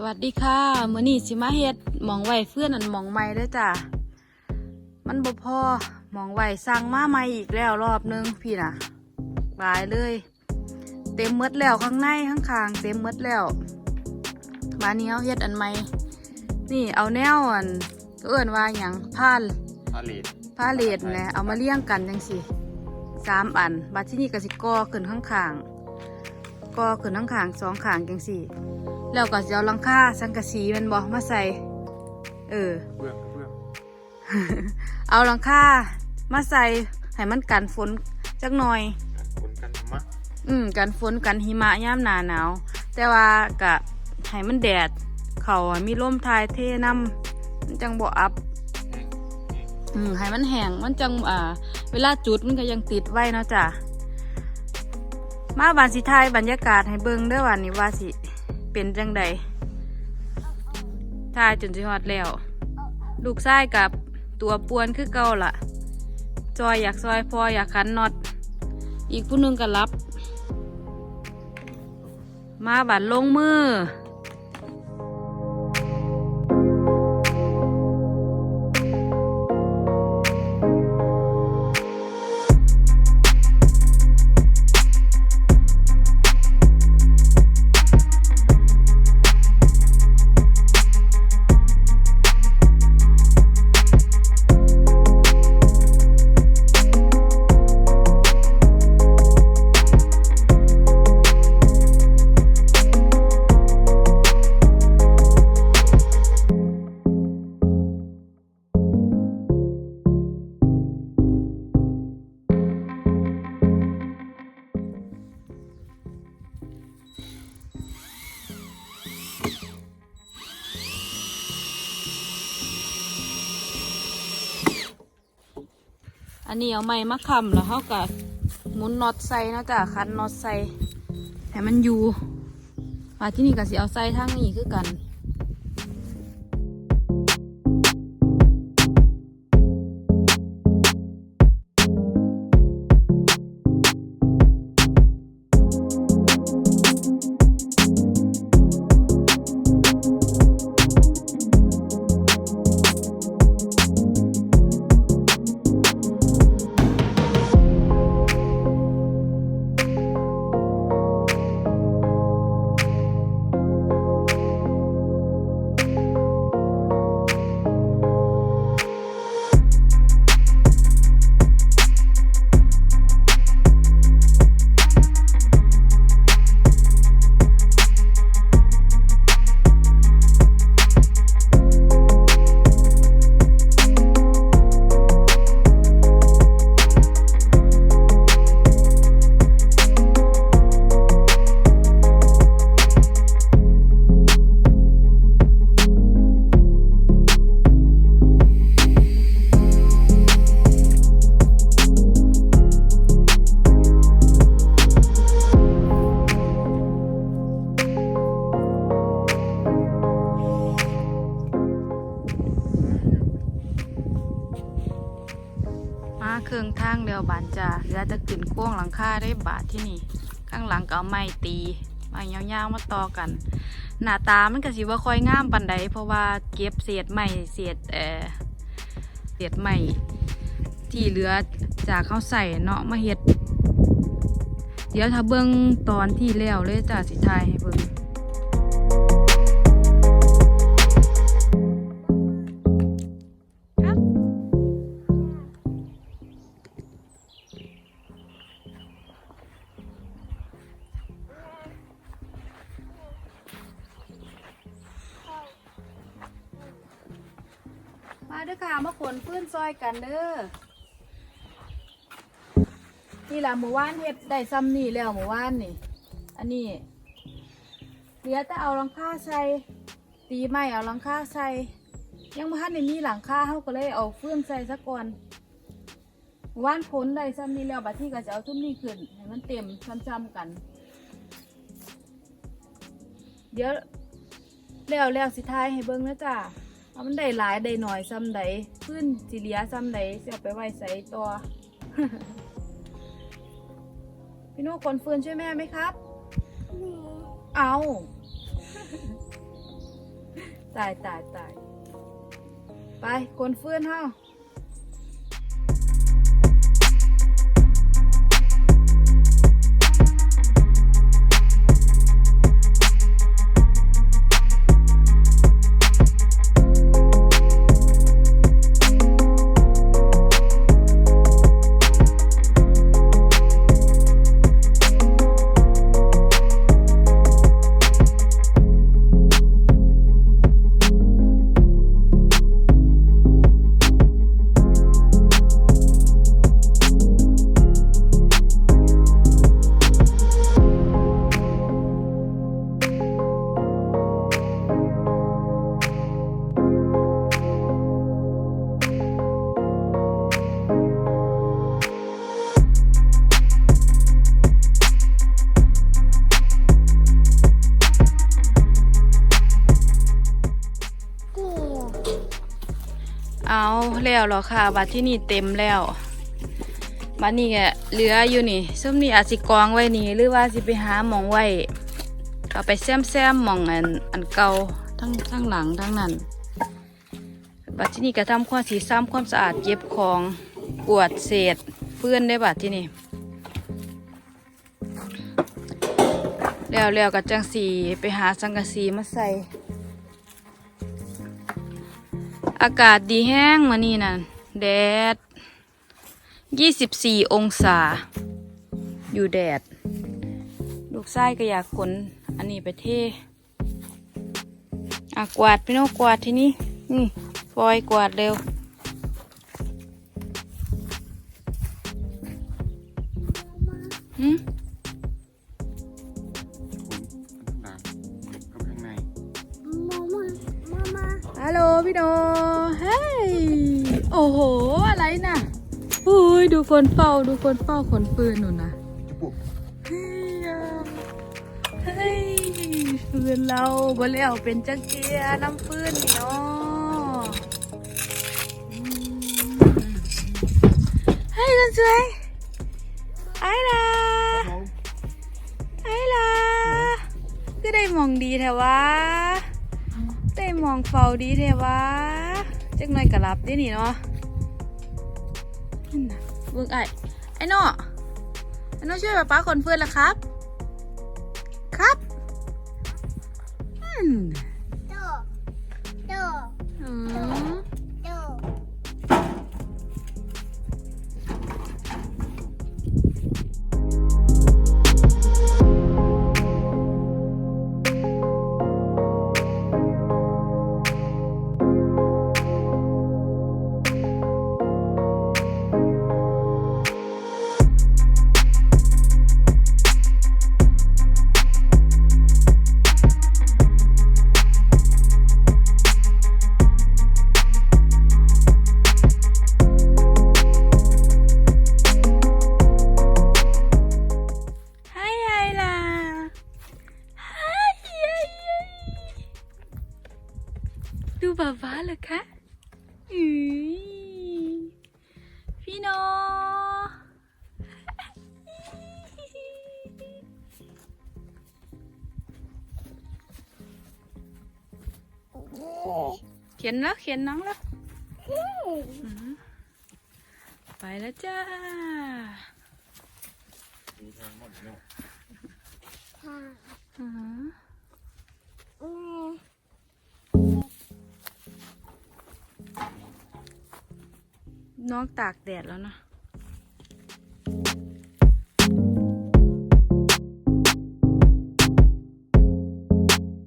สวัสดีค่ะมื้อนี้สิมาเฮ็ดหมองไว้เพื่อนอันหมองใหม่เด้อจ้ะมันบ่พอหมองไว้สั่งมาใหม่อีกแล้วรอบนึงพี่น่ะหลายเลย เต็มหมดแล้วข้างในข้างคางๆเต็มหมดแล้วมานี้เอาเฮ็ดอันใหม่นี่เอาแนวอันเอิ้นว่าหยังพานพาเลทผ้าเลดนะเอามาเลี้ยงกันจังสิสามอันบัดที่นี่ก็สิก่อขึ้นข้างขางๆก่อขึ้นข้างขางๆสองขางจังสิ แล้วก็สิเอาหลังคาสังกะสีแมันบอกมาใส่ เออ เบื้องเบื้องเอาหลังคามาใส่ให้มันกันฝนจักหน่อย คนกันธรรมะอืมกันฝนกันหิมะย่ามหนาหนาว แต่ว่ากะให้มันแดด เขาอะมีลมทายเทน้ำมันจังบ่อับแห้งแห้งอืมให้มันแห้งมันจังอ่า เวลาจุดมันก็ยังติดไว้เนาะจ้ะมาบานสิทายบรรยากาศให้เบิ่งเด้อวันนี้ว่าสิ เป็นจังใดทาจนสิฮอดแล้ว ลูกชายกับตัวปวนคือเก่าล่ะ จอยอยากซอยพออยากขันน็อตอีกผู้นึงก็รับ มาบัดลงมือ อันนี้เอาไม้มะขามแล้วเขาก็หมุนน็อตใส่นะจ๊ะคันน็อตใส่ให้มันอยู่มาที่นี่ก็สิเอาใส่ทางนี้คือกัน ลือจะขึ้นโค้งหลังคาได้บาทที่นี่ ข้างหลังก็เอาไม้ตีไม้ยาวๆมาต่อกัน หน้าตามันก็สิว่าค่อยงามปันใดเพราะว่าเก็บเศษไม้เศษเออเศษไม้ที่เหลือจากเขาใส่เนาะมาเฮ็ด เดี๋ยวถ้าเบิ่งตอนที่แล้วเลยจ้าสิทายให้เบิ่ง มาเด้อค่ะมาขนพื้นซอยกันเด้อนี่ล่ะหมู่ว่านเฮ็ดได้ซ้ำนี่แล้วหมู่ว่านนี่ อันนี้เหลือแต่เอาหลังคาใส่ตีไม้เอาหลังคาใส่ยังบ่ทันได้มีหลังคาเฮาก็เลยเอาฟื้นใส่ซะก่อนหมู่ว่านขนได้ซ้ำนี่แล้วบัดที่ก็จะเอาทุ่มนี่ขึ้นให้มันเต็มซ้ำๆกัน เดี๋ยวแล้วแล้วสิท้ายให้เบิ่งนะจ้า ว่ามันได้หลายได้หน่อยซ้ำใดพื้นสิเหลียซ้ำใดสิเอาไปไว้ใส่ตัวพี่นุคนฟืนช่วยแม่ไหมครับ เอาตายตายตายไปคนเฟื่อนเฮา เอาแล้วหรอค่ะ บัตรที่นี่เต็มแล้วบัตรนี้ก็เหลืออยู่นี่ซึ่งนี่อาจสิกองไว้นี่หรือว่าสิไปหาหมองไว้เอาไปแซมแซมหมองอันอันเก่าทั้งทั้งหลังทั้งนั้น บัตรที่นี่ก็ทำความสีซ้ำความสะอาดเย็บของกวดเศษเปื้อนได้บัตรที่นี่แล้วแล้วก็จังสีไปหาสังกะสีมาใส่ อากาศดีแห้งมานี่น่ะ แดด24องศา อยู่แดด ลูกไส้ก็อยากขน อันนี้ไปเทอะกวาดพี่น้องกวาดที่นี่นี่ฟอยกวาดเร็วหืม พี่โนเฮ้ยโอ้โห อะไรน่ะอุ้ยดูคนเฝ้าดูคนเฝ้าขนปืนหนูนะจุบุกเฮ้ยอะเฮ้ยปืนเราบ่แล้วเป็นจักเกียน้ำปืนนี่เนาะอืมเฮ้ยคนสวยไอ้ล่ะไอ้ล่ะก็ได้มองดีแถวะ ได้มองเฝ้าดีเทวะจักหน่อยกะรับได้นี่เนาะนั่นนะเบิ่งไอ้ไอ้เนาะไอ้นอช่วยป้าป้าขนเฟื่อนละครับ ครับอืม เขียนแล้วเขียนน้องแล้วอืมไปแล้วจ้ามีทางหมดเนาะอืมน้องตากแดดแล้วนะ